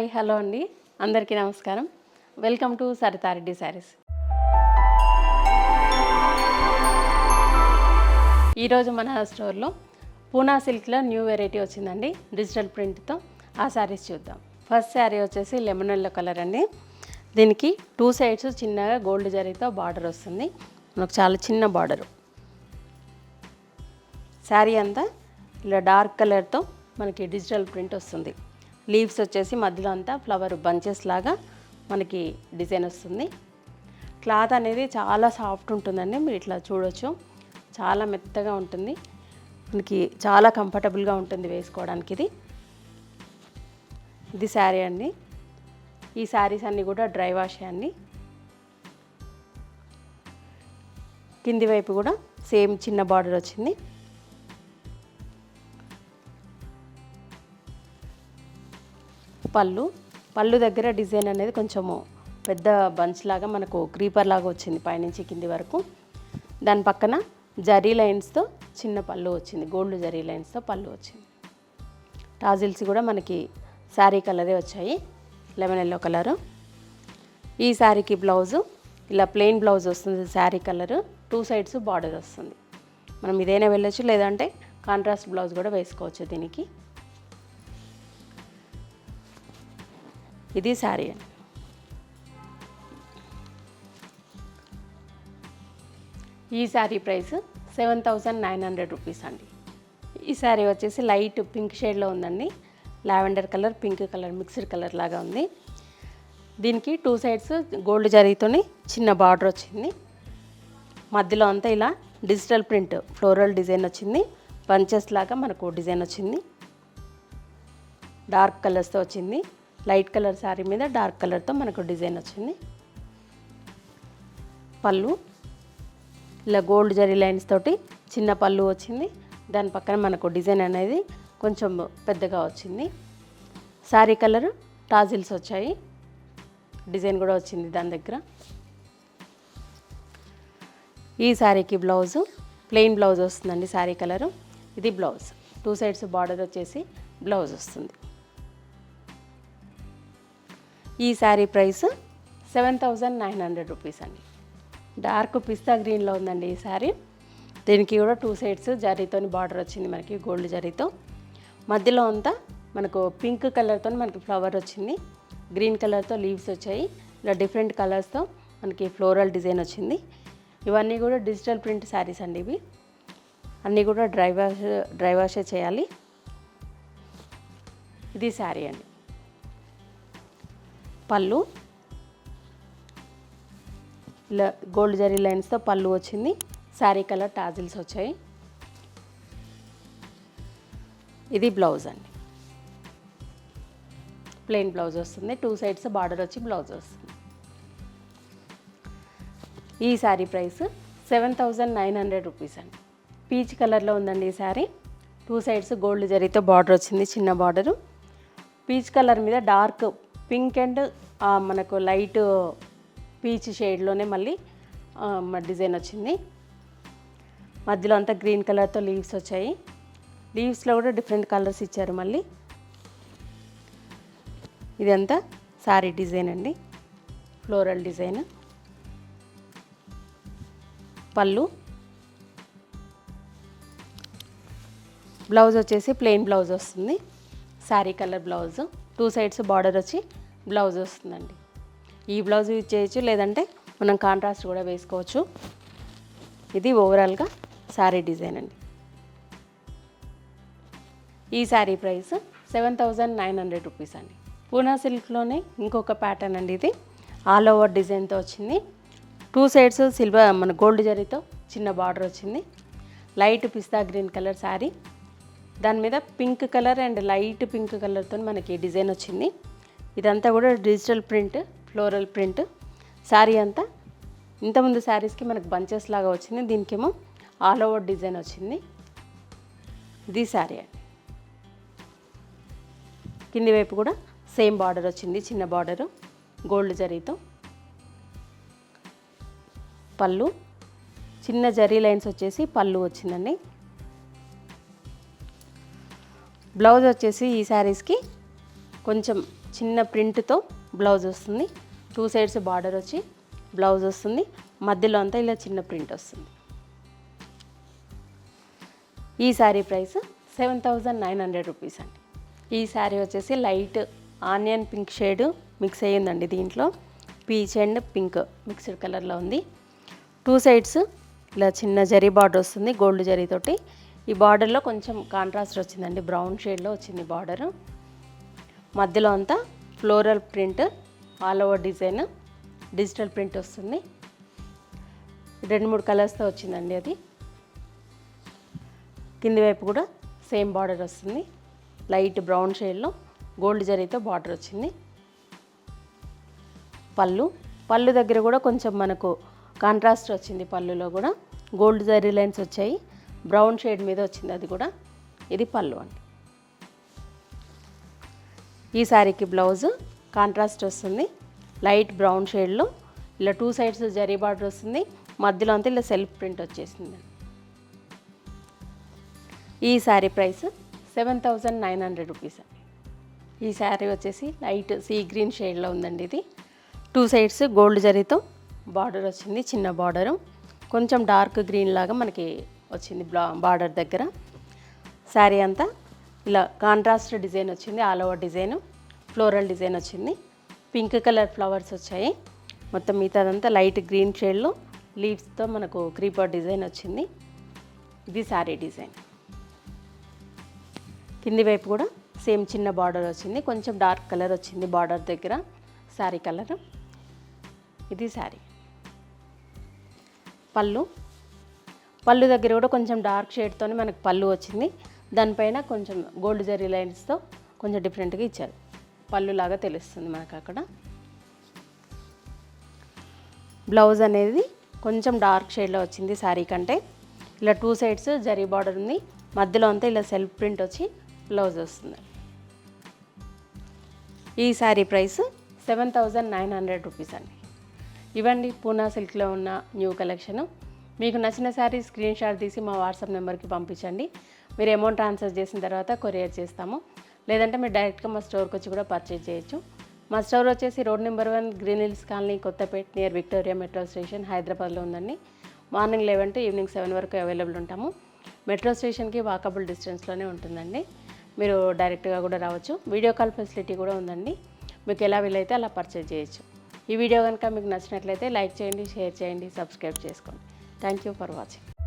Hi hello అండి. అందరికీ నమస్కారం. Welcome to Saritha Reddy saris. ఈరోజు మన స్టోర్లో పూనా సిల్క్లో న్యూ వెరైటీ వచ్చిందండి. డిజిటల్ ప్రింట్తో ఆ శారీస్ చూద్దాం. ఫస్ట్ శారీ వచ్చేసి లెమన్ ఎల్లో కలర్ అండి. దీనికి టూ సైడ్స్ చిన్నగా గోల్డ్ జరీతో బార్డర్ వస్తుంది. మనకు చాలా చిన్న బార్డరు. శారీ అంతా ఇలా డార్క్ కలర్తో మనకి డిజిటల్ ప్రింట్ వస్తుంది. లీవ్స్ వచ్చేసి మధ్యలో అంతా ఫ్లవర్ బంచెస్ లాగా మనకి డిజైన్ వస్తుంది. క్లాత్ అనేది చాలా సాఫ్ట్ ఉంటుందండి మీరు ఇట్లా చూడొచ్చు. చాలా మెత్తగా ఉంటుంది. మనకి చాలా కంఫర్టబుల్గా ఉంటుంది వేసుకోవడానికి ఇది. ఇది శారీ అండి. ఈ శారీస్ అన్నీ కూడా డ్రై వాష్ అండి. కింది వైపు కూడా సేమ్ చిన్న బార్డర్ వచ్చింది. పళ్ళు. పళ్ళు దగ్గర డిజైన్ అనేది కొంచెము పెద్ద బంచ్ లాగా మనకు క్రీపర్ లాగా వచ్చింది పైనుంచి కింది వరకు. దాని పక్కన జరీ లైన్స్తో చిన్న పళ్ళు వచ్చింది. గోల్డ్ జరీ లైన్స్తో పళ్ళు వచ్చింది. టాజిల్స్ కూడా మనకి శారీ కలరే వచ్చాయి. Lemon yellow colour. ఈ శారీకి బ్లౌజు ఇలా ప్లెయిన్ బ్లౌజ్ వస్తుంది sari colour. Two sides border వస్తుంది. మనం ఇదైనా వెళ్ళొచ్చు లేదంటే కాంట్రాస్ట్ బ్లౌజ్ కూడా వేసుకోవచ్చు దీనికి. ఇది శారీ అండి. ఈ sari price seven thousand nine hundred rupees అండి. ఈ శారీ వచ్చేసి లైట్ పింక్ షేడ్లో ఉందండి. Lavender colour pink colour mixed colour లాగా ఉంది. దీనికి టూ సైడ్స్ గోల్డ్ జరీతోని చిన్న బార్డర్ వచ్చింది. మధ్యలో అంతా ఇలా డిజిటల్ ప్రింట్ ఫ్లోరల్ డిజైన్ వచ్చింది. పంచెస్ లాగా మనకు డిజైన్ వచ్చింది. డార్క్ కలర్స్తో వచ్చింది. లైట్ కలర్ శారీ మీద డార్క్ కలర్తో మనకు డిజైన్ వచ్చింది. పళ్ళు ఇలా గోల్డ్ జరీ లైన్స్ తోటి చిన్న పళ్ళు వచ్చింది. దాని పక్కన మనకు డిజైన్ అనేది కొంచెం పెద్దగా వచ్చింది. శారీ కలర్ టాజిల్స్ వచ్చాయి. డిజైన్ కూడా వచ్చింది దాని దగ్గర. ఈ శారీకి బ్లౌజు ప్లెయిన్ బ్లౌజ్ వస్తుందండి శారీ కలరు. ఇది బ్లౌజ్. టూ సైడ్స్ బార్డర్ వచ్చేసి బ్లౌజ్ వస్తుంది. ఈ sari price seven thousand nine hundred rupees అండి. డార్క్ పిస్తా గ్రీన్లో ఉందండి ఈ శారీ. దీనికి కూడా టూ సైడ్స్ జరీతో బార్డర్ వచ్చింది మనకి గోల్డ్ జరీతో. మధ్యలో అంతా మనకు పింక్ కలర్తో మనకి ఫ్లవర్ వచ్చింది. గ్రీన్ కలర్తో లీవ్స్ వచ్చాయి. ఇలా డిఫరెంట్ కలర్స్తో మనకి ఫ్లోరల్ డిజైన్ వచ్చింది. ఇవన్నీ కూడా డిజిటల్ ప్రింట్ శారీస్ అండి ఇవి. అన్నీ కూడా డ్రై వాష్ డ్రై వాషే చేయాలి. ఇది శారీ అండి. పళ్ళు. ఇలా గోల్డ్ జరీ లైన్స్తో పళ్ళు వచ్చింది. శారీ కలర్ టాజిల్స్ వచ్చాయి. ఇది బ్లౌజ్ అండి. ప్లెయిన్ బ్లౌజ్ వస్తుంది. టూ సైడ్స్ బార్డర్ వచ్చి బ్లౌజ్ వస్తుంది. ఈ sari price seven thousand nine hundred rupees అండి. పీచ్ కలర్లో ఉందండి ఈ శారీ. టూ సైడ్స్ గోల్డ్ జరీతో బార్డర్ వచ్చింది చిన్న బార్డరు. పీచ్ కలర్ మీద డార్క్ పింక్ అండ్ మనకు లైట్ పీచ్ షేడ్లోనే మళ్ళీ డిజైన్ వచ్చింది. మధ్యలో అంతా గ్రీన్ కలర్తో లీవ్స్ వచ్చాయి. లీవ్స్లో కూడా డిఫరెంట్ కలర్స్ ఇచ్చారు మళ్ళీ. ఇదంతా సారీ డిజైన్ అండి. ఫ్లోరల్ డిజైన్ పళ్ళు. బ్లౌజ్ వచ్చేసి ప్లెయిన్ బ్లౌజ్ వస్తుంది. Sari colour blouse two sides border వచ్చి బ్లౌజ్ వస్తుందండి. ఈ బ్లౌజ్ యూజ్ చేయొచ్చు లేదంటే మనం కాంట్రాస్ట్ కూడా వేసుకోవచ్చు. ఇది ఓవరాల్గా శారీ డిజైన్ అండి. ఈ sari price seven thousand nine hundred rupees అండి. పూనా సిల్క్లోనే ఇంకొక ప్యాటర్న్ అండి ఇది. ఆల్ ఓవర్ డిజైన్తో వచ్చింది. టూ సైడ్స్ సిల్వర్ మన గోల్డ్ జరీతో చిన్న బార్డర్ వచ్చింది. Light pista green colour sari. దాని మీద pink colour and light pink కలర్తో మనకి డిజైన్ వచ్చింది. ఇదంతా కూడా digital print floral print. Sari అంతా. ఇంతకుముందు శారీస్కి మనకు బంచెస్ లాగా వచ్చింది. దీనికేమో ఆల్ ఓవర్ డిజైన్ వచ్చింది. ఇది శారీ అండి. కింది వైపు కూడా సేమ్ బార్డర్ వచ్చింది. చిన్న బార్డరు. గోల్డ్ జరీతో. పళ్ళు. చిన్న జరీ లైన్స్ వచ్చేసి పళ్ళు వచ్చిందండి. బ్లౌజ్ వచ్చేసి ఈ శారీస్కి కొంచెం చిన్న ప్రింట్తో బ్లౌజ్ వస్తుంది. టూ సైడ్స్ బార్డర్ వచ్చి బ్లౌజ్ వస్తుంది. మధ్యలో అంతా ఇలా చిన్న ప్రింట్ వస్తుంది. ఈ sari price seven thousand nine hundred rupees అండి. ఈ శారీ వచ్చేసి light onion pink shade mix అయ్యిందండి దీంట్లో. పీచ్ అండ్ పింక్ మిక్స్డ్ కలర్లో ఉంది. టూ సైడ్స్ ఇలా చిన్న జరీ బార్డర్ వస్తుంది గోల్డ్ జరీతోటి ఈ బార్డర్లో కొంచెం కాంట్రాస్ట్ వచ్చిందండి బ్రౌన్ షేడ్లో వచ్చింది బార్డర్. మధ్యలో అంతా floral print all over design digital print వస్తుంది. రెండు మూడు కలర్స్తో వచ్చిందండి అది. కింది వైపు కూడా సేమ్ బార్డర్ వస్తుంది. లైట్ బ్రౌన్ షేడ్లో గోల్డ్ జరీతో బార్డర్ వచ్చింది. పళ్ళు పళ్ళు దగ్గర కూడా కొంచెం మనకు కాంట్రాస్ట్ వచ్చింది పళ్ళులో కూడా. గోల్డ్ జరీ లైన్స్ వచ్చాయి. బ్రౌన్ షేడ్ మీద వచ్చింది అది కూడా. ఇది పళ్ళు అండి. ఈ శారీకి బ్లౌజ్ కాంట్రాస్ట్ వస్తుంది. లైట్ బ్రౌన్ షేడ్లో. ఇలా టూ సైడ్స్ జరీ బార్డర్ వస్తుంది. మధ్యలో అంతా ఇలా సెల్ఫ్ ప్రింట్ వచ్చేసింది. ఈ sari price seven thousand nine hundred rupees. అండి ఈ శారీ వచ్చేసి లైట్ సీ గ్రీన్ షేడ్లో ఉందండి ఇది. టూ సైడ్స్ గోల్డ్ జరీతో బార్డర్ వచ్చింది చిన్న బార్డరు. కొంచెం డార్క్ గ్రీన్ లాగా మనకి వచ్చింది బ్లా బార్డర్ దగ్గర. శారీ అంతా ఇలా కాంట్రాస్ట్ డిజైన్ వచ్చింది all over design floral design వచ్చింది. పింక్ కలర్ ఫ్లవర్స్ వచ్చాయి. మొత్తం మిగతాదంతా లైట్ గ్రీన్ షేడ్లో లీవ్స్తో మనకు క్రీపర్ డిజైన్ వచ్చింది. ఇది శారీ డిజైన్. కింది వైపు కూడా సేమ్ చిన్న బార్డర్ వచ్చింది. కొంచెం డార్క్ కలర్ వచ్చింది బార్డర్ దగ్గర శారీ కలర్ ఇది శారీ పళ్ళు. పళ్ళు దగ్గర కూడా కొంచెం డార్క్ షేడ్తో మనకు పళ్ళు వచ్చింది. దానిపైన కొంచెం గోల్డ్ జరీ లైన్స్తో కొంచెం డిఫరెంట్గా ఇచ్చారు. పళ్ళు లాగా తెలుస్తుంది మనకు అక్కడ. బ్లౌజ్ అనేది కొంచెం డార్క్ షేడ్లో వచ్చింది శారీ కంటే. ఇలా టూ సైడ్స్ జరీ బార్డర్ ఉంది. మధ్యలో అంతా ఇలా సెల్ఫ్ ప్రింట్ వచ్చి బ్లౌజ్ వస్తుంది. ఈ sari price seven thousand nine hundred rupees అండి. ఇవ్వండి పూనా సిల్క్లో ఉన్న న్యూ కలెక్షను. మీకు నచ్చిన శారీ స్క్రీన్ షాట్ తీసి మా వాట్సాప్ నెంబర్కి పంపించండి. మీరు అమౌంట్ ట్రాన్స్ఫర్ చేసిన తర్వాత కొరియర్ చేస్తాము. లేదంటే మీరు డైరెక్ట్గా మా స్టోర్కి వచ్చి కూడా పర్చేజ్ చేయొచ్చు. మా స్టోర్ వచ్చేసి road number one green hills colony Kothapet near Victoria metro station హైదరాబాద్లో ఉందండి. Morning eleven to evening seven వరకు అవైలబుల్ ఉంటాము. మెట్రో స్టేషన్కి వాకబుల్ డిస్టెన్స్లోనే ఉంటుందండి. మీరు డైరెక్ట్గా కూడా రావచ్చు. వీడియో కాల్ ఫెసిలిటీ కూడా ఉందండి. మీకు ఎలా వీలైతే అలా పర్చేజ్ చేయొచ్చు. ఈ వీడియో కనుక మీకు నచ్చినట్లయితే లైక్ చేయండి షేర్ చేయండి సబ్స్క్రైబ్ చేసుకోండి. Thank you for watching